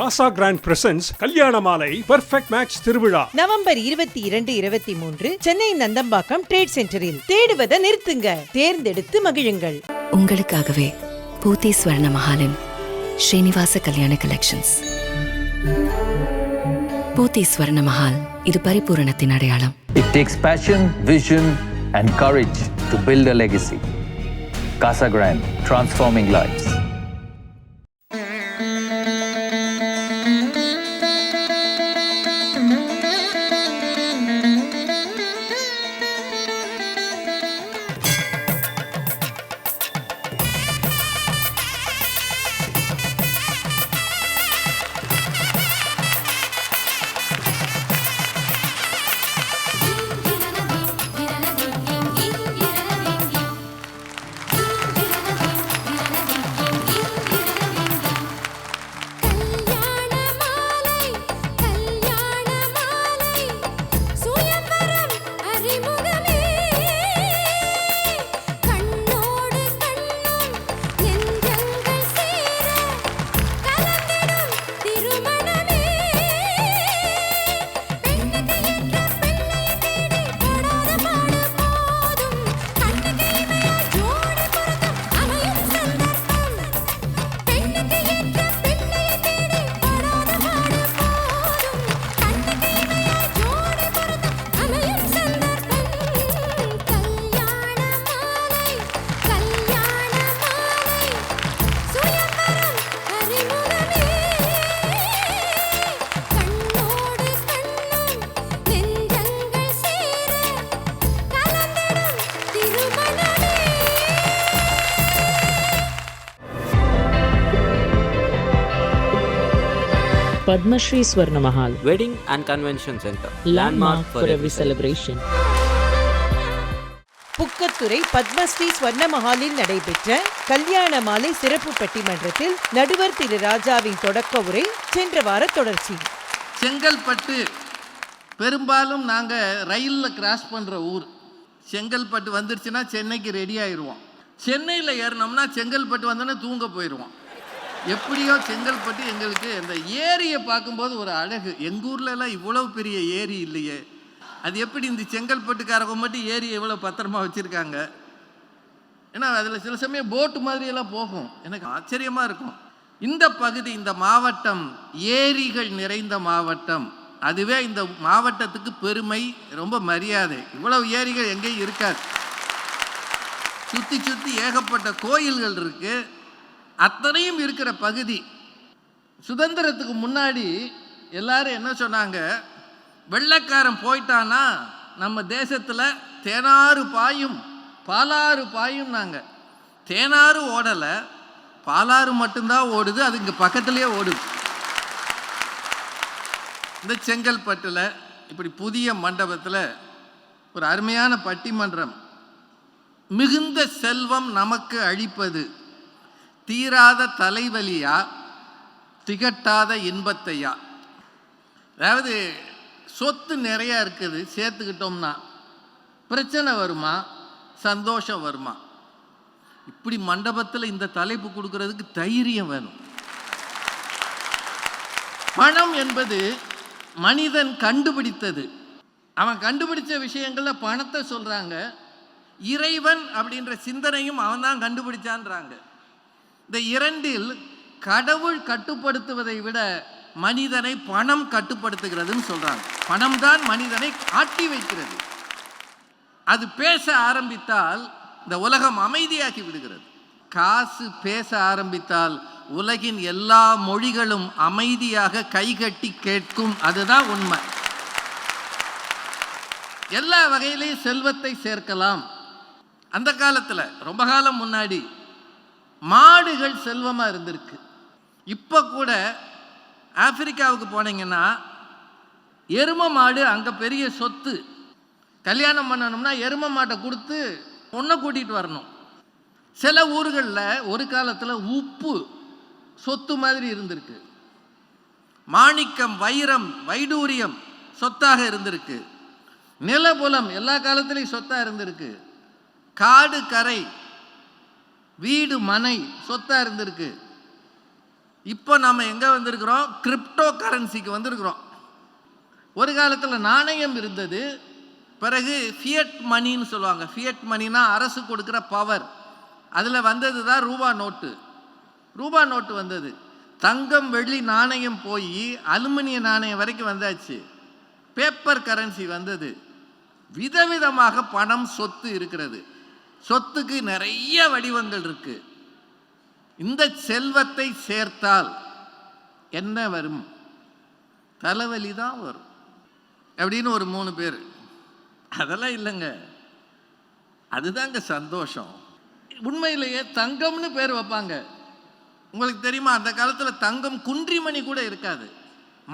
காசா grand presence கல்யாண மாலை perfect match திருவிழா. நவம்பர் இருபத்தி இரண்டு இருபத்தி மூன்று சென்னை நந்தம்பாக்கம் ட்ரேட் சென்டரில் தேடுவதை நிறுத்துங்க. தேர்ந்தெடுத்து மகிழுங்கள். உங்களுக்காகவே பூத்தி ஸ்வர்ண மஹாலின் ஸ்ரீனிவாச கல்யாண கலெக்ஷன்ஸ் பூத்தி ஸ்வர்ண மஹால் இது பரிபூரணத்தின் அடையாளம். It takes passion, vision, and courage to build a legacy. Casa Grande, transforming lives. Padmashri Swarna Mahal, Wedding and Convention Center. landmark for every celebration. Pukkathurai Padmashri ஸ்வர்ண மஹாலில் நடைபெற்ற கல்யாண மாலை சிறப்பு பட்டிமன்றத்தில் நடுவர் திரு ராஜாவின் தொடக்க உரை சென்ற வார தொடர்ச்சி. செங்கல்பட்டு பெரும்பாலும் நாங்கள் ரயிலில் கிராஸ் பண்ணுற ஊர். செங்கல்பட்டு வந்துருச்சுன்னா சென்னைக்கு ரெடி ஆயிடுவோம் சென்னையில் ஏறினோம்னா செங்கல்பட்டு வந்தோன்னே தூங்க போயிடுவோம் எப்படியோ செங்கல்பட்டு எங்களுக்கு அந்த ஏரியை பார்க்கும்போது ஒரு அழகு. எங்கள் ஊர்ல எல்லாம் இவ்வளவு பெரிய ஏரி இல்லையே. அது எப்படி இந்த செங்கல்பட்டுக்காரங்க மட்டும் ஏரி எவ்வளோ பத்திரமா வச்சுருக்காங்க? ஏன்னா அதில் சில சமயம் போட்டு மாதிரியெல்லாம் போகும். எனக்கு ஆச்சரியமாக இருக்கும். இந்த பகுதி இந்த மாவட்டம் ஏரிகள் நிறைந்த மாவட்டம். அதுவே இந்த மாவட்டத்துக்கு பெருமை ரொம்ப மரியாதை. இவ்வளவு ஏரிகள் எங்கேயும் இருக்காது. சுற்றி சுற்றி ஏகப்பட்ட கோயில்கள் இருக்குது அத்தனையும் இருக்கிற பகுதி. சுதந்திரத்துக்கு முன்னாடி எல்லாரும் என்ன சொன்னாங்க? வெள்ளைக்காரன் போயிட்டானா நம்ம தேசத்தில் தேனாறு பாயும் பாலாறு பாயும் நாங்கள் தேனாறு ஓடலை பாலாறு மட்டும்தான் ஓடுது அது இங்கே பக்கத்துலேயே ஓடுது. இந்த செங்கல்பட்டில் இப்படி புதிய மண்டபத்தில் ஒரு அருமையான பட்டிமன்றம். மிகுந்த செல்வம் நமக்கு அழிப்பது தீராத தலைவலியா திகட்டாத இன்பத்தையா? அதாவது சொத்து நிறையா இருக்குது சேர்த்துக்கிட்டோம்னா பிரச்சனை வருமா சந்தோஷம் வருமா? இப்படி மண்டபத்தில் இந்த தலைப்பு கொடுக்கறதுக்கு தைரியம் வேணும். பணம் என்பது மனிதன் கண்டுபிடித்தது. அவன் கண்டுபிடிச்ச விஷயங்களில் பணத்தை சொல்கிறாங்க இறைவன் அப்படின்ற சிந்தனையும் அவன் தான் கண்டுபிடிச்சான்றாங்க. இந்த இரண்டில் கடவுள் கட்டுப்படுத்துவதை விட மனிதனை பணம் கட்டுப்படுத்துகிறதுன்னு சொல்றாங்க. பணம் தான் மனிதனை ஆட்டி வைக்கிறது. அது பேச ஆரம்பித்தால் இந்த உலகம் அமைதியாக்கி விடுகிறது. காசு பேச ஆரம்பித்தால் உலகின் எல்லா மொழிகளும் அமைதியாக கைகட்டி கேட்கும். அதுதான் உண்மை. எல்லா வகையிலையும் செல்வத்தை சேர்க்கலாம். அந்த காலத்தில் ரொம்ப காலம் முன்னாடி மாடுகள் செல்வமாக இருந்திருக்கு. இப்போ கூட ஆப்பிரிக்காவுக்கு போனீங்கன்னா எரும மாடு அங்கே பெரிய சொத்து. கல்யாணம் பண்ணணும்னா எரும மாட்டை கொடுத்து பொண்ணை கூட்டிகிட்டு வரணும். சில ஊர்களில் ஒரு காலத்தில் உப்பு சொத்து மாதிரி இருந்திருக்கு. மாணிக்கம் வைரம் வைடூரியம் சொத்தாக இருந்திருக்கு. நிலபுலம் எல்லா காலத்துலேயும் சொத்தாக இருந்திருக்கு. காடு கரை வீடு மனை சொத்தாக இருந்திருக்கு. இப்போ நம்ம எங்கே வந்திருக்கிறோம்? கிரிப்டோ கரன்சிக்கு வந்திருக்கிறோம். ஒரு காலத்தில் நாணயம் இருந்தது. பிறகு ஃபியட் மணின்னு சொல்லுவாங்க. ஃபியட் மணினா அரசு கொடுக்குற பவர் அதில் வந்தது தான் ரூபா நோட்டு. ரூபா நோட்டு வந்தது. தங்கம் வெள்ளி நாணயம் போய் அலுமினிய நாணயம் வரைக்கும் வந்தாச்சு. பேப்பர் கரன்சி வந்தது. விதவிதமாக பணம் சொத்து இருக்கிறது. சொத்துக்கு நிறைய வடிவங்கள் இருக்கு. இந்த செல்வத்தை சேர்த்தால் என்ன வரும்? தலைவலி தான் வரும். அப்படின்னு ஒரு மூணு பேர். அதெல்லாம் இல்லைங்க. அதுதாங்க சந்தோஷம். உண்மையிலேயே தங்கம்னு பேர் வைப்பாங்க. உங்களுக்கு தெரியுமா? அந்த காலத்தில் தங்கம் குன்றிமணி கூட இருக்காது.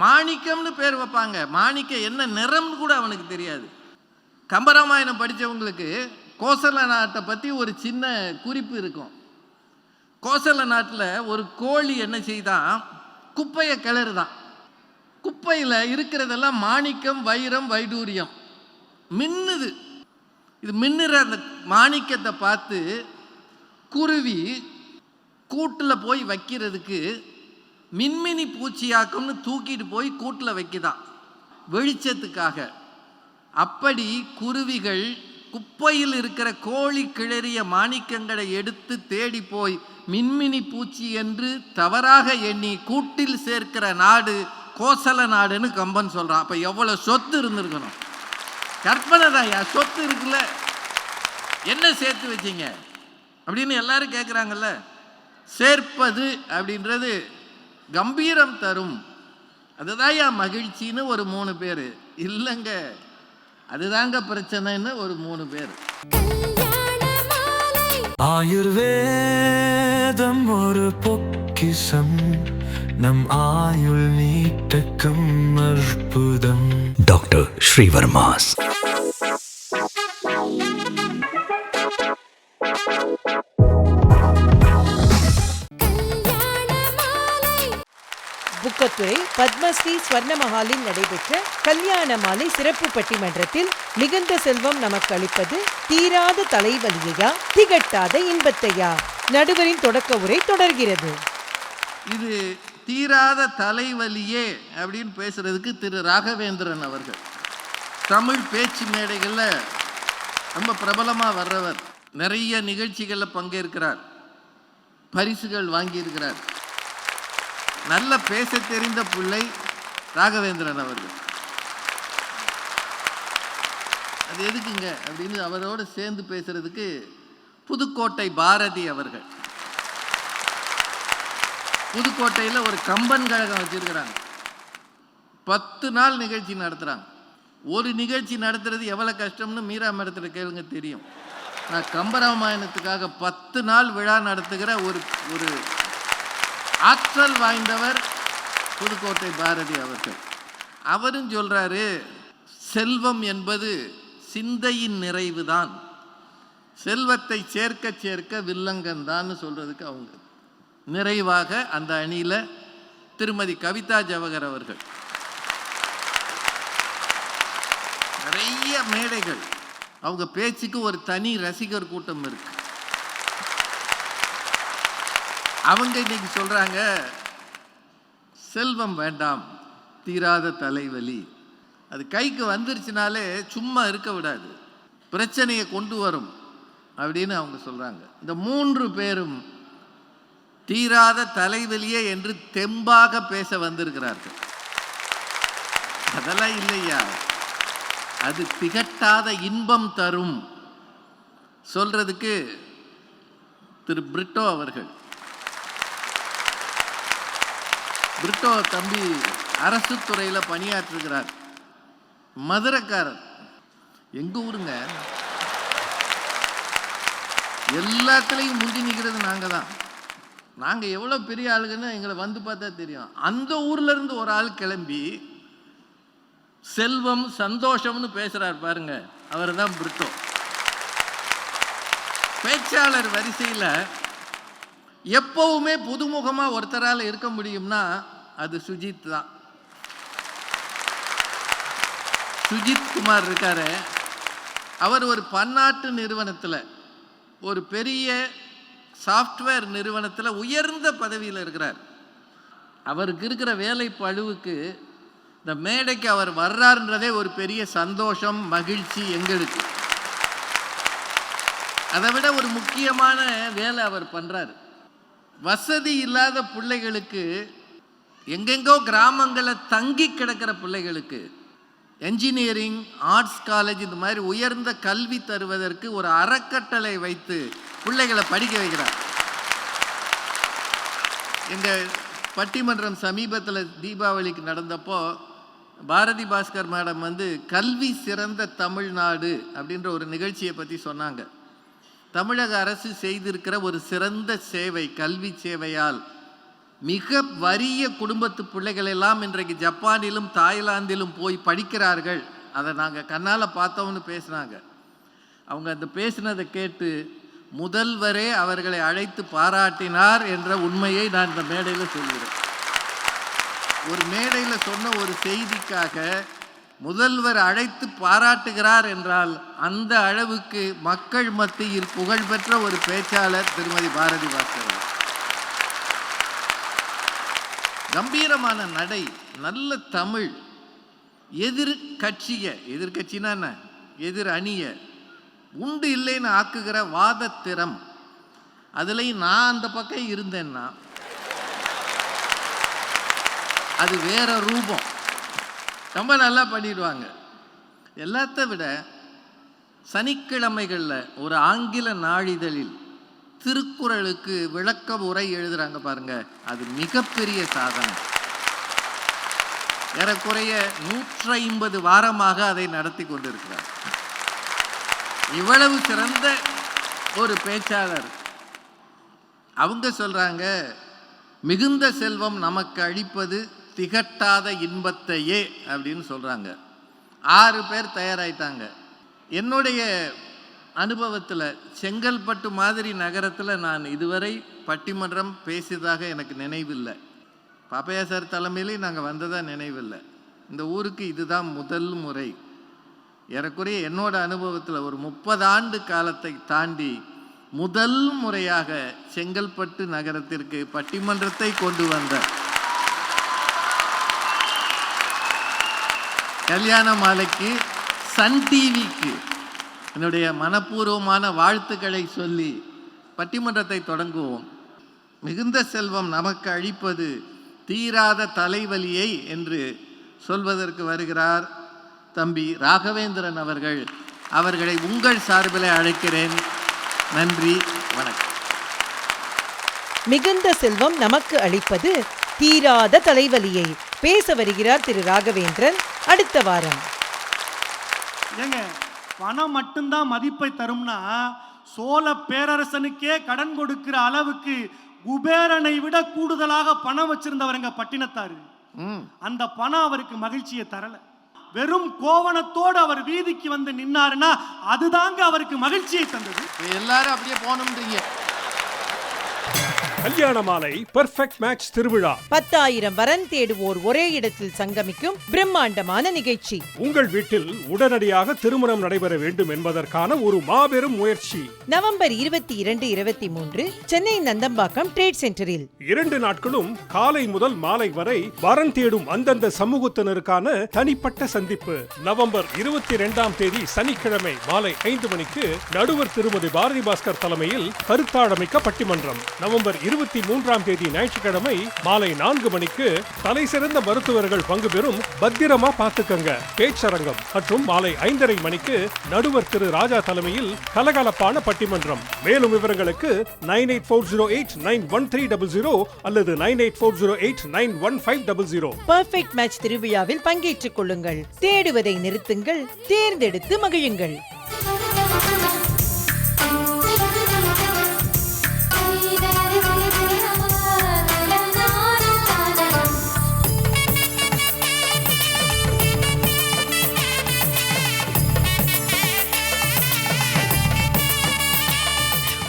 மாணிக்கம்னு பேர் வைப்பாங்க. மாணிக்க என்ன நிறம்னு கூட அவனுக்கு தெரியாது. கம்பராமாயணம் படித்தவங்களுக்கு கோசல நாட்டை பற்றி ஒரு சின்ன குறிப்பு இருக்கும். கோசல நாட்டில் ஒரு கோழி என்ன செய்தான் குப்பையை கிளறுதான் குப்பையில் இருக்கிறதெல்லாம் மாணிக்கம் வைரம் வைடூரியம். மின்னுது. இது மின்னுற அந்த மாணிக்கத்தை பார்த்து குருவி கூட்டில் போய் வைக்கிறதுக்கு மின்மினி பூச்சியாக்கம்னு தூக்கிட்டு போய் கூட்டில் வைக்குதான் வெளிச்சத்துக்காக. அப்படி குருவிகள் குப்பையில் இருக்கிற கோழி கிளறிய மாணிக்கங்களை எடுத்து தேடி போய் மின்மினி பூச்சி என்று தவறாக எண்ணி கூட்டில் சேர்க்கிற நாடு கோசல நாடுன்னு கம்பன் சொல்கிறான் அப்போ எவ்வளோ சொத்து இருந்திருக்கணும்? கற்பனை தான்யா சொத்து இருக்குல்ல. என்ன சேர்த்து வச்சிங்க? அப்படின்னு எல்லாரும் கேட்குறாங்கல்ல சேர்ப்பது அப்படின்றது கம்பீரம் தரும். அதுதான் என் மகிழ்ச்சின்னு ஒரு மூணு பேர். இல்லைங்க. அதுதாங்க பிரச்சனைன்னு ஒரு மூணு பேர். கல்யாண மாலை ஆயுர்வேதம் ஒரு பொக்கிஷம் நம் ஆயுள் நீட்டக்கும் அற்புதம். டாக்டர் ஸ்ரீவர்மாஸ். புக்கத்துறை பத்மஸ்ரீ ஸ்வர்ண நடைபெற்ற கல்யாண மாலை சிறப்பு பட்டிமன்றத்தில் மிகுந்த செல்வம் நமக்கு அளிப்பது தீராத தலைவலியையா? திகட்டாத இன்பத்தையா? நடுவரின் தொடக்க உரை தொடர்கிறது. இது தீராத தலைவலியே அப்படின்னு பேசுறதுக்கு திரு ராகவேந்திரன் அவர்கள். தமிழ் பேச்சு மேடைகளில் ரொம்ப பிரபலமாக வர்றவர். நிறைய நிகழ்ச்சிகளில் பங்கேற்கிறார். பரிசுகள் வாங்கியிருக்கிறார். நல்ல பேச தெரிந்த பிள்ளை ராகவேந்திரன் அவர்கள். அது எதுக்குங்க? அப்படின்னு அவரோடு சேர்ந்து பேசுறதுக்கு புதுக்கோட்டை பாரதி அவர்கள். புதுக்கோட்டையில் ஒரு கம்பன் கழகம் வச்சிருக்கிறாங்க. பத்து நாள் நிகழ்ச்சி நடத்துகிறாங்க ஒரு நிகழ்ச்சி நடத்துறது எவ்வளோ கஷ்டம்னு மீரா மரத்தில் கேளுங்க தெரியும். நான் கம்பராமாயணத்துக்காக பத்து நாள் விழா நடத்துகிற ஒரு ஒரு ஆற்றல் வாய்ந்தவர் புதுக்கோட்டை பாரதி அவர்கள். அவரும் சொல்றாரு செல்வம் என்பது சிந்தையின் நிறைவு தான் செல்வத்தை சேர்க்க சேர்க்க வில்லங்கந்தான்னு சொல்றதுக்கு அவங்க. நிறைவாக அந்த அணியில் திருமதி கவிதா ஜவகர் அவர்கள். நிறைய மேடைகள். அவங்க பேச்சுக்கு ஒரு தனி ரசிகர் கூட்டம் இருக்கு. அவங்க இன்னைக்கு சொல்கிறாங்க செல்வம் வேண்டாம் தீராத தலைவலி. அது கைக்கு வந்துருச்சுனாலே சும்மா இருக்க விடாது. பிரச்சனையை கொண்டு வரும் அப்படின்னு அவங்க சொல்கிறாங்க இந்த மூன்று பேரும் தீராத தலைவலியே என்று தெம்பாக பேச வந்திருக்கிறார்கள். அதெல்லாம் இல்லையா? அது திகட்டாத இன்பம் தரும். சொல்றதுக்கு திரு பிரிட்டோ அவர்கள் பிரிட்டோ தம்பி அரசு துறையில் பணியாற்றுகிறார் மதுரைக்காரர். எங்கள் ஊருங்க? எல்லாத்துலேயும் முந்தி நிற்கிறது நாங்கள் தான் நாங்கள் எவ்வளோ பெரிய ஆளுங்கன்னு எங்களை வந்து பார்த்தா தெரியும். அந்த ஊர்லேருந்து ஒரு ஆள் கிளம்பி செல்வம் சந்தோஷம்னு பேசுகிறார் பாருங்க. அவர் தான் பிரிட்டோ. பேச்சாளர் வரிசையில் எப்பவுமே புதுமுகமாக ஒருத்தரால் இருக்க முடியும்னா அது சுஜித் தான். சுஜித் குமார் இருக்கார். அவர் ஒரு பன்னாட்டு நிறுவனத்தில் ஒரு பெரிய சாஃப்ட்வேர் நிறுவனத்தில் உயர்ந்த பதவியில் இருக்கிறார். அவருக்கு இருக்கிற வேலை பழுவுக்கு இந்த மேடைக்கு அவர் வர்றாருன்றதே ஒரு பெரிய சந்தோஷம் மகிழ்ச்சி எங்களுக்கு. அதை விட ஒரு முக்கியமான வேலை அவர் பண்ணுறாரு வசதி இல்லாத பிள்ளைகளுக்கு எங்கெங்கோ கிராமங்களில் தங்கி கிடக்கிற பிள்ளைகளுக்கு என்ஜினியரிங் ஆர்ட்ஸ் காலேஜ் இந்த மாதிரி உயர்ந்த கல்வி தருவதற்கு ஒரு அறக்கட்டளை வைத்து பிள்ளைகளை படிக்க வைக்கிறார். எங்கள் பட்டிமன்றம் சமீபத்தில் தீபாவளிக்கு நடந்தப்போ பாரதி பாஸ்கர் மேடம் வந்து கல்வி சிறந்த தமிழ்நாடு அப்படின்ற ஒரு நிகழ்ச்சியை பற்றி சொன்னாங்க. தமிழக அரசு செய்திருக்கிற ஒரு சிறந்த சேவை கல்வி சேவையால் மிக வறிய குடும்பத்து பிள்ளைகள் எல்லாம் இன்றைக்கு ஜப்பானிலும் தாய்லாந்திலும் போய் படிக்கிறார்கள். அதை நாங்கள் கண்ணால் பார்த்தோம்னு பேசுனாங்க அவங்க அந்த பேசினதை கேட்டு முதல்வரே அவர்களை அழைத்து பாராட்டினார் என்ற உண்மையை நான் இந்த மேடையில் சொல்கிறேன் ஒரு மேடையில் சொன்ன ஒரு செய்திக்காக முதல்வர் அழைத்து பாராட்டுகிறார் என்றால் அந்த அளவுக்கு மக்கள் மத்தியில் புகழ்பெற்ற ஒரு பேச்சாளர் திருமதி பாரதி பாஸ்கரன். கம்பீரமான நடை நல்ல தமிழ் எதிர் கட்சிய எதிர்கட்சினா என்ன? எதிர் அணிய உண்டு இல்லைன்னு ஆக்குகிற வாதத்திறம் அதுலேயும் நான் அந்த பக்கம் இருந்தேன்னா அது வேற ரூபம். ரொம்ப நல்லா பண்ணிடுவாங்க. எல்லாத்த விட சனிக்கிழமைகளில் ஒரு ஆங்கில நாளிதழில் திருக்குறளுக்கு விளக்க உரை எழுதுறாங்க பாருங்க. அது மிகப்பெரிய சாதனை. ஏறக்குறைய நூற்றி ஐம்பது வாரமாக அதை நடத்தி கொண்டிருக்கிறார். இவ்வளவு சிறந்த ஒரு பேச்சாளர். அவங்க சொல்றாங்க மிகுந்த செல்வம் நமக்கு அளிப்பது திகட்டாத இன்பத்தையே அப்படின்னு சொல்கிறாங்க ஆறு பேர் தயாராயிட்டாங்க. என்னுடைய அனுபவத்தில் செங்கல்பட்டு மாதிரி நகரத்தில் நான் இதுவரை பட்டிமன்றம் பேசியதாக எனக்கு நினைவில்லை. பாப்பையா சார் தலைமையிலே நாங்கள் வந்ததாக நினைவில்லை. இந்த ஊருக்கு இதுதான் முதல் முறை. ஏறக்குறைய என்னோட அனுபவத்தில் ஒரு முப்பது ஆண்டு காலத்தை தாண்டி முதல் முறையாக செங்கல்பட்டு நகரத்திற்கு பட்டிமன்றத்தை கொண்டு வந்த கல்யாண மாலைக்கு சன் டிவிக்கு என்னுடைய மனப்பூர்வமான வாழ்த்துக்களை சொல்லி பட்டிமன்றத்தை தொடங்குவோம். மிகுந்த செல்வம் நமக்கு அழிப்பது தீராத தலைவலியை என்று சொல்வதற்கு வருகிறார் தம்பி ராகவேந்திரன் அவர்கள். அவர்களை உங்கள் சார்பில் அழைக்கிறேன். நன்றி வணக்கம். மிகுந்த செல்வம் நமக்கு அளிப்பது தீராத தலைவலியை பேச வருகிறார் திரு ராகவேந்திரன். அடுத்த வாரம். ஏங்க பணம் மட்டும்தான் மதிப்பை தரும்னா சோழ பேரரசனுக்கே கடன் கொடுக்கிற அளவுக்கு குபேரனை விட கூடுதலாக பணம் வச்சிருந்தவருங்க பட்டினத்தாரு. ம். அந்த பணம் அவருக்கு மகிழ்ச்சியை தரல. வெறும் கோவணத்தோடு அவர் வீதிக்கு வந்து நின்னாருன்னா அதுதாங்க அவருக்கு மகிழ்ச்சியை தந்தது. எல்லாரும் அப்படியே போகணுன்றீங்க கல்யாண மாலை பெர்ஃபெக்ட் மேட்ச் திருவிழா. பத்தாயிரம் வரன் தேடுவோர் ஒரே இடத்தில் சங்கமிக்கும் பிரம்மாண்டமான நிகழ்ச்சி. உங்கள் வீட்டில் உடனடியாக திருமணம் நடைபெற வேண்டும் என்பதற்கான ஒரு மாபெரும் முயற்சி. நவம்பர் இருபத்தி இரண்டு இருபத்தி மூன்று சென்னை நந்தம்பாக்கம் ட்ரேட் சென்டரில் இரண்டு நாட்களும் காலை முதல் மாலை வரை வரன் தேடும் அந்தந்த சமூகத்தினருக்கான தனிப்பட்ட சந்திப்பு. நவம்பர் இருபத்தி இரண்டாம் தேதி சனிக்கிழமை மாலை ஐந்து மணிக்கு நடுவர் திருமதி பாரதி பாஸ்கர் தலைமையில் கருத்தாடமிக்க பட்டிமன்றம். நவம்பர் இருபத்தி மூன்றாம் தேதி ஞாயிற்றுக்கிழமை மாலை நான்கு மணிக்கு தலை சிறந்த மருத்துவர்கள் பங்கு பெறும் பத்திரமா பாத்துக்கங்க பேச்சரங்கம் மற்றும் மாலை ஐந்தரை மணிக்கு நடுவர் திரு ராஜா தலைமையில் கலகலப்பான பட்டிமன்றம். மேலும் விவரங்களுக்கு nine eight four zero eight nine one three double zero அல்லது nine eight four zero eight nine one five double zero. Perfect match திருவிழாவில் பங்கேற்றுக் கொள்ளுங்கள். தேடுவதை நிறுத்துங்கள். தேர்ந்தெடுத்து மகிழுங்கள்.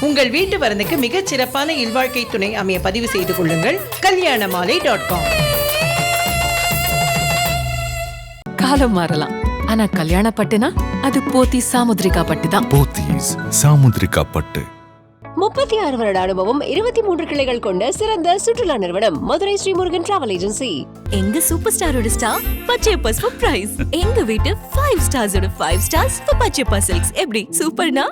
உங்கள் வீட்டு வரனுக்கு மிகச் சிறப்பான இல்வாழ்க்கை துணை அமைய பதிவு செய்து கொள்ளுங்கள். கல்யாண மாலை டாட் காம் காலம் மாறலாம். ஆனா கல்யாண பட்டுனா அது போத்தி சாமுத்ரிகா பட்டு தான். போத்தீஸ் சாமுத்ரிகா பட்டு. முப்பத்தி ஆறு வருட அனுபவம் இருபத்தி மூன்று கிளைகள் கொண்ட சிறந்த சுற்றுலா நிறுவனம் மதுரை ஸ்ரீமுருகன் டிராவல் ஏஜென்சி எங்க சூப்பர் ஸ்டாரோட ஸ்டார்? பச்சையப்பா பிரைஸ் எங்க வீட்டு ஃபைவ் ஸ்டார்ஸோட ஃபைவ் ஸ்டார்ஸ் பச்சையப்பா சில்க்ஸ் எப்படி? சூப்பர்னா